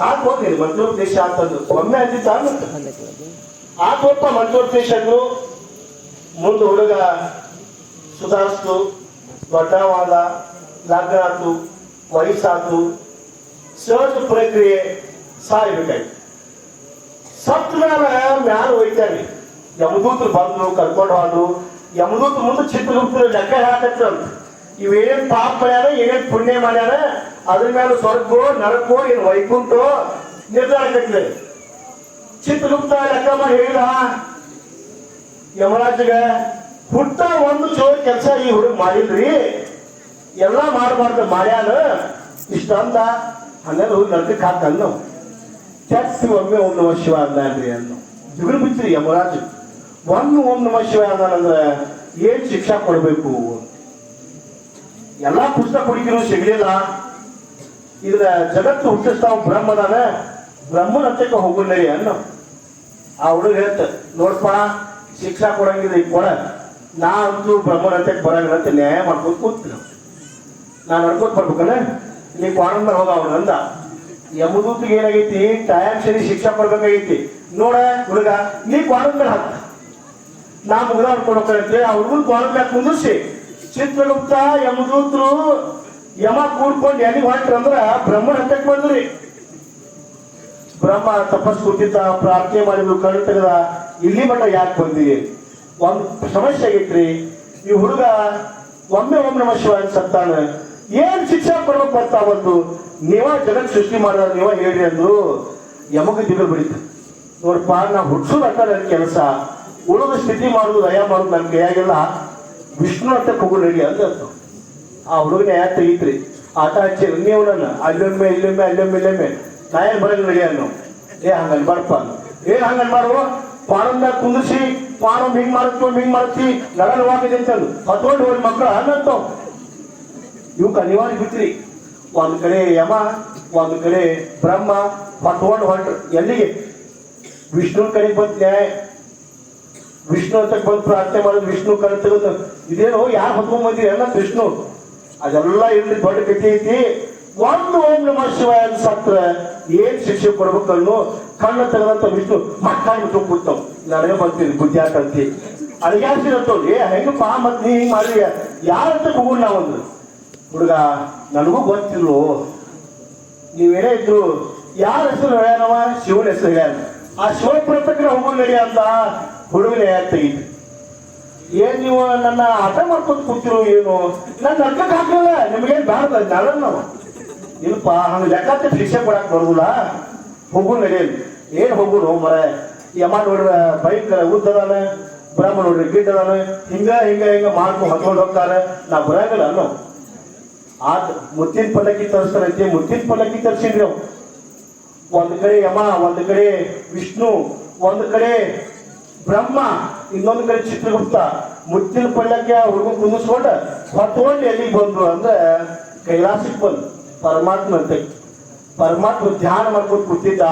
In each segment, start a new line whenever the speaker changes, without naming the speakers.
ಆತ್ ಹೋಗ್ಲಿ ಮಂತ್ರೋಪದೇಶ ಅಂತಂದು ಒಮ್ಮೆ ಅಂದಿದ್ದ ಆತ್ಮಪ್ಪ ಮಂತ್ರೋಪದೇಶ ಅಂದ್ರು ಮುಂದೆ ಹುಡುಗ ಸುಧಾರಿಸ್ತು ದೊಡ್ಡವಾದ ಲಗ್ನ ಆತು ವಯಸ್ಸಾತು ಸಹಜ ಪ್ರಕ್ರಿಯೆ ಸಾಯ್ಬೇಕಾಯ್ತು ಸತ್ ಮೇಲೆ ಮ್ಯಾಲ ಒಯ್ತಾನೆ ಯಮದೂತರು ಬಂದ್ರು ಕರ್ಕೊಂಡು ಹೋದ್ರು ಯಮದೂತ ಮುಂದೆ ಚಿತ್ರಗುಪ್ತರು ಲೆಕ್ಕ ಹಾಕತ್ತಂತ ಇವೇನ್ ಪಾಪ ಮಾಡ್ಯಾರ ಏನೇನ್ ಪುಣ್ಯ ಮಾಡ್ಯಾರ ಅದ್ರ ಮೇಲೆ ಸ್ವರ್ಗೋ, ನರಕೋ, ಏನು ವೈಕುಂಠೋ, ನಿರ್ಧಾರ ಕಟ್ಲೆ. ಚಿತ್ರಗುಪ್ತ ಲೆಕ್ಕ ಮಾಡಿ ಹೇಳಿದ, ಯಮರಾಜಗ, ಹುಟ್ಟ ಒಂದು ಚೋರ್ ಕೆಲಸ ಈ ಹುಡುಗ ಮಾಡಿಲ್ರಿ. ಎಲ್ಲ ಮಾಡಬಾರ್ದು, ಮಾಡ್ಯಾನ. ಇಷ್ಟ ಅಂದ ಹನ್ನೆರಡು ಹೋಗಿ ನರಕಕ್ಕೆ ಹಾಕ್ತ ಚರ್ಚ್ ಒಮ್ಮೆ ಓಂ ನಮ ಶಿವ ಅಂದ್ರಿ ಅನ್ನು ಜುಗುರು ಬಿಚ್ಚ್ರಿ ಯಮರಾಜ್. ಒಂದು ಓಂ ನಮ ಶಿವ ಅಂದ್ರೆ ಏನ್ ಶಿಕ್ಷಾ ಕೊಡ್ಬೇಕು? ಎಲ್ಲಾ ಪುಸ್ತಕ ಹುಡುಗಿರು ಸಿಗ್ಲಿಲ್ಲ. ಇದ್ರ ಜಗತ್ತು ಹುಟ್ಟಿಸ್ತಾವ ಬ್ರಹ್ಮನವ ಬ್ರಹ್ಮನ ಹತ್ತಕ್ಕೆ ಹೋಗುಲ್ಲರಿ ಅನ್ನೋ. ಆ ಹುಡುಗ ಹೇಳ್ತ, ನೋಡ್ಪ, ಶಿಕ್ಷಾ ಕೊಡಂಗಿಲ್ಲ ಈಗ ಕೊಡ ನಾ ಅಂತೂ ಬ್ರಹ್ಮನ ಹತ್ತಕ್ಕೆ ಬರಂಗಿಲ್ಲ ಅಂತ ನ್ಯಾಯ ಮಾಡ್ಕೊಂಡು ಕೂತ್ರಿ ನಾನು ನಡ್ಕೋತ ಬರ್ಬೇಕಲ್ಲ? ನೀ ಮೇಲೆ ಹೋಗ ಅವನಂದ ಯಮದೂತಿಗೆ ಏನಾಗೈತಿ? ಟೈಮ್ ಸರಿ ಶಿಕ್ಷಾ ಕೊಡ್ಬೇಕಾಗೈತಿ. ನೋಡ ಹುಡುಗ, ನೀ ಮೇಲೆ ಹಾಕ ನಾ ಮುಗ್ದ ಹೊಡ್ಕೊಂಡು ಇರ್ತೀವಿ ಆ ಹುಡುಗನ್ ಮೇಲೆ ಕುಂದಿಸಿ ಚಿತ್ರಗುಪ್ತ, ಯಮದೂತರು ಯಮ ಕೂಡ್ಕೊಂಡು ಎಲ್ಲಿಗೆ ಹೊಂಟ್ರ ಅಂದ್ರ ಬ್ರಹ್ಮನ ಹತ್ತಕ್ಕೆ ಬಂದ್ರಿ. ಬ್ರಹ್ಮ ತಪಸ್ ಕೂತಿದ್ದ, ಪ್ರಾರ್ಥನೆ ಮಾಡಿದ್ರು ಕಣ್ಣು ತೆಗೆದ, ಇಲ್ಲಿ ಮಟ್ಟ ಯಾಕೆ ಬಂದಿ ಒಂದ್ ಸಮಸ್ಯೆ ಆಗಿತ್ರಿ ಈ ಹುಡುಗ ಒಮ್ಮೆ ಒಮ್ಮೆ ನಮ ಶಿವ ಸತ್ತಾನ. ಏನ್ ಶಿಕ್ಷೆ ಕೊಡ್ಬೇಕು ಬರ್ತಾ ಬಂತು ನೀವ ಜಗತ್ ಸೃಷ್ಟಿ ಮಾಡಿದ, ನೀವ ಹೇಳಿ ಅಂದ್ರು. ಯಮಗ ದಿಗಲ್ ಬಿಡಿತು. ನೋಡಪ್ಪ ನಾ ಹುಡ್ಸೋದು ಅಕ್ಕ ನನ್ನ ಕೆಲಸ. ಉಳಿದ ಸ್ಥಿತಿ ಮಾಡುದು, ದಯ ಮಾಡುದು ನನ್ನ ಕೈಯಾಗೆಲ್ಲ ವಿಷ್ಣು ಅಂತ ಹೋಗು ನಡಿ ಅಂತ. ಆ ಹುಡುಗನ ಯಾಕೆ ತೆಗಿತ್ರಿ ಆತ ಹಚ್ಚಿ ನೀವು ಅಲ್ಲೊಮ್ಮೆ, ಇಲ್ಲೊಮ್ಮೆ ಅಲ್ಲೊಮ್ಮೆ, ಇಲ್ಲೊಮ್ಮೆ. ನಾ ಏನ್ ಬರಂಗ್ ನಡಿ ಅನ್ನು. ಏ ಹಂಗನ್ ಏ ಏನ್ ಹಂಗನ್ ಮಾಡುವ ಪಾರಂದಾಗ ಕುಂದಿಸಿ ಫಾರಂ ಹಿಂಗ್ ಮಾಡ್ತು ಹಿಂಗ್ ಮಾಡ್ತಿ ನಡಲ್ ವಾಗಿದೆ ಅಂತಂದು ಹತ್ಕೊಂಡು ಹೋಗಿ ಮಕ್ಕಳು ಅನ್ನಂತವ್ ಇವಕ್ಕೆ ಅನಿವಾರ್ಯ ಬಿತ್ರಿ ಒಂದ್ ಕಡೆ ಯಮ, ಒಂದ್ ಕಡೆ ಬ್ರಹ್ಮ, ಹೊತ್ಕೊಂಡು ಹೊಂಟ್ರು ಎಲ್ಲಿಗೆ? ವಿಷ್ಣು ಕಡೆಗೆ ಬಂತ ನ್ಯಾಯ. ವಿಷ್ಣು ಅಂತ ಬಂದು ಪ್ರಾರ್ಥನೆ ಮಾಡಿದ್ ವಿಷ್ಣು ಕಡೆ ತೆಗೆದು ಇದೇನು ಯಾರು ಹೊತ್ಕೊಂಡ್ ಬಂದಿರಿ ಅಲ್ಲ ವಿಷ್ಣು ಅದೆಲ್ಲ ಇಲ್ಲಿ ದೊಡ್ಡ ಕಥೆ ಐತಿ. ಒಂದು ಓಂ ನಮ ಶಿವಾಯ ಸತ್ರ ಏನ್ ಶಿಕ್ಷೆ ಕೊಡ್ಬೇಕು ಅನ್ನೋ ಕಣ್ಣು ತೆಗೆದಂತ ವಿಷ್ಣು ಮಕ್ಕಳು ಕೂತವ್ ಕೂತಾವ್. ನನಗೆ ಬರ್ತೀನಿ ಬುದ್ಧಿ ಹಾಕಂತಿ. ಅಡಿಗಾಡ್ಸಿರತ್ತವ್ ಏ, ಹೆಂಗಪ್ಪ ಮತ್ ನೀ ಹಿಂಗ್ ಮಾಡಿ ಯಾರಂತ ಹೋಗೋಣ ನಾವೊಂದು ಹುಡುಗ, ನನಗೂ ಗೊತ್ತಿಲ್ಲ ನೀವೇನೇ ಇದ್ರು, ಯಾರ ಹೆಸರು ಹೇಳ್ಯಾನವ? ಶಿವನ ಹೆಸರು ಹೇಳ್ಯಾನ. ಆ ಶಿವ ಪ್ರತಕ್ರ ಹೋಗು ನಡಿ ಅಂತ ಹುಡುಗನ ತೆಗೀತು. ಏನ್ ನೀವು ನನ್ನ ಹಠ ಮಾಡ್ಕೊಂಡು ಕೂತಿರೋ ಏನು? ನನ್ನ ಅರ್ಥಕ್ಕೆ ಹಾಕಲ್ಲ ನಿಮ್ಗೇನ್ ಬ್ಯಾಡ ನಾಳೆ ನಾವು? ಇಲ್ಪ ಹಂಗ ಲೆಕ್ಕ ಶಿಕ್ಷೆ ಕೊಡಕ್ ಬರ್ಬೋದ ಹೋಗು ನಡೆಯಲಿ ಏನ್ ಹೋಗುನು ಮರ? ಯಮ ನೋಡ್ರ ಬೈಕ್ ಉದ್ದದಾನ ಬ್ರಹ್ಮ ನೋಡ್ರಿ ಅದಾನ, ಹಿಂಗ ಹಿಂಗ ಹಿಂಗ ಮಾಡ್ಕೊಂಡು ಹೊತ್ಕೊಂಡು ಹೋಗ್ತಾರೆ. ನಾ ಬರಂಗಿಲ್ಲ ಅನ್ನೋ. ಆತ ಮುತ್ತಿನ ಪಲ್ಲಕ್ಕಿ ತರಿಸ್ತಾರಂತೆ ಮುತ್ತಿನ ಪಲ್ಲಕ್ಕಿ ತರಿಸಿದ್ರಿ ಅವ್ ಒಂದ್ ಕಡೆ ಯಮ, ಒಂದ್ ಕಡೆ ವಿಷ್ಣು, ಒಂದ್ ಕಡೆ ಬ್ರಹ್ಮ. ಇನ್ನೊಂದ್ ಕಡೆ ಚಿತ್ರಗುಪ್ತ ಮುತ್ತಿನ ಪಳ್ಳಕ್ಕೆ ಆ ಹುಡುಗ ಕುಂದಿಸ್ಕೊಂಡ ಹೊತ್ಕೊಂಡು ಎಲ್ಲಿಗೆ ಬಂದ್ರು ಅಂದ್ರೆ ಕೈಲಾಸಕ್ಕೆ ಬಂದು ಪರಮಾತ್ಮ ಅಂತ ಪರಮಾತ್ಮ ಧ್ಯಾನ ಮಾಡ್ಕೊಂಡು ಕೂತಿದ್ದ,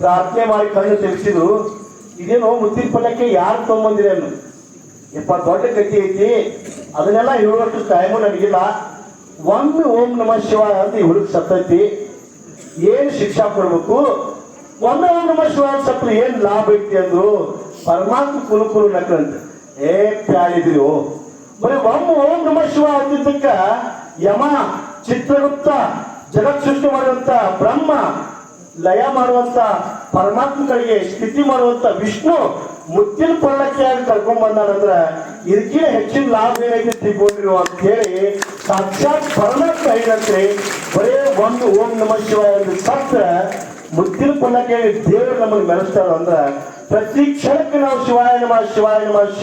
ಪ್ರಾರ್ಥನೆ ಮಾಡಿ ಕಣ್ಣು ತೆಗೆಸಿದ್ರು. ಇದೇನು ಮುತ್ತಿನ ಪಳ್ಳಕ್ಕೆ ಯಾರು ಅನ್ನು ಯಪ್ಪ, ದೊಡ್ಡ ಗತಿ ಐತಿ. ಅದನ್ನೆಲ್ಲ ಹೇಳುವಷ್ಟು ಟೈಮು ನನಗಿಲ್ಲ. ಒಂದು ಓಂ ನಮ ಶಿವ ಅಂತ ಈ ಹುಡುಗ ಸತ್ತೈತಿ. ಏನು ಶಿಕ್ಷಾ ಕೊಡ್ಬೇಕು? ಒಂದು ಓಂ ನಮ ಶಿವ ಸತ್ತು ಏನು ಲಾಭ ಐತಿ ಅಂದ್ರು? ಪರಮಾತ್ಮ ಕುಲು ಕುಲು ನಕ್ರಂತ ಏ ಪ್ಯಾಳಿದ್ರು, ಬರೀ ಒಮ್ಮೆ ಓಂ ನಮ ಶಿವ ಅಂತಿದ್ದಕ್ಕ ಯಮ, ಚಿತ್ರಗುಪ್ತ, ಜಗತ್ ಸೃಷ್ಟಿ ಮಾಡುವಂತ ಬ್ರಹ್ಮ, ಲಯ ಮಾಡುವಂತ ಪರಮಾತ್ಮ ಕಡೆಗೆ ಸ್ಥಿತಿ ಮಾಡುವಂತ ವಿಷ್ಣು ಮುತ್ತಿನ ಪಳ್ಳಕ್ಕಿಯಾಗಿ ಕರ್ಕೊಂಡ್ ಬಂದಾನಂದ್ರ ಇದಕ್ಕೆ ಹೆಚ್ಚಿನ ಲಾಭ ಏನೈತೆ ತಿಳ್ಕೊಂಡಿರು ಅಂತ ಹೇಳಿ ಸಾಕ್ಷಾತ್ ಪರಮಾತ್ಮ ಹೇಳಿದಂತೆ ಬರೇ ಒಂದು ಓಂ ನಮ ಶಿವ ಎಂದು ಸತ್ರ ಮುತ್ತಿನ ಕೇಳಿ ದೇವರು ನಮಗೆ ಮೆರೆಸ್ತಾರ ಅಂದ್ರೆ ಪ್ರತಿ ಕ್ಷಣಕ್ಕೆ ನಾವು ಶಿವಾಯ ನಮ ಶಿವಾಯ ನಮ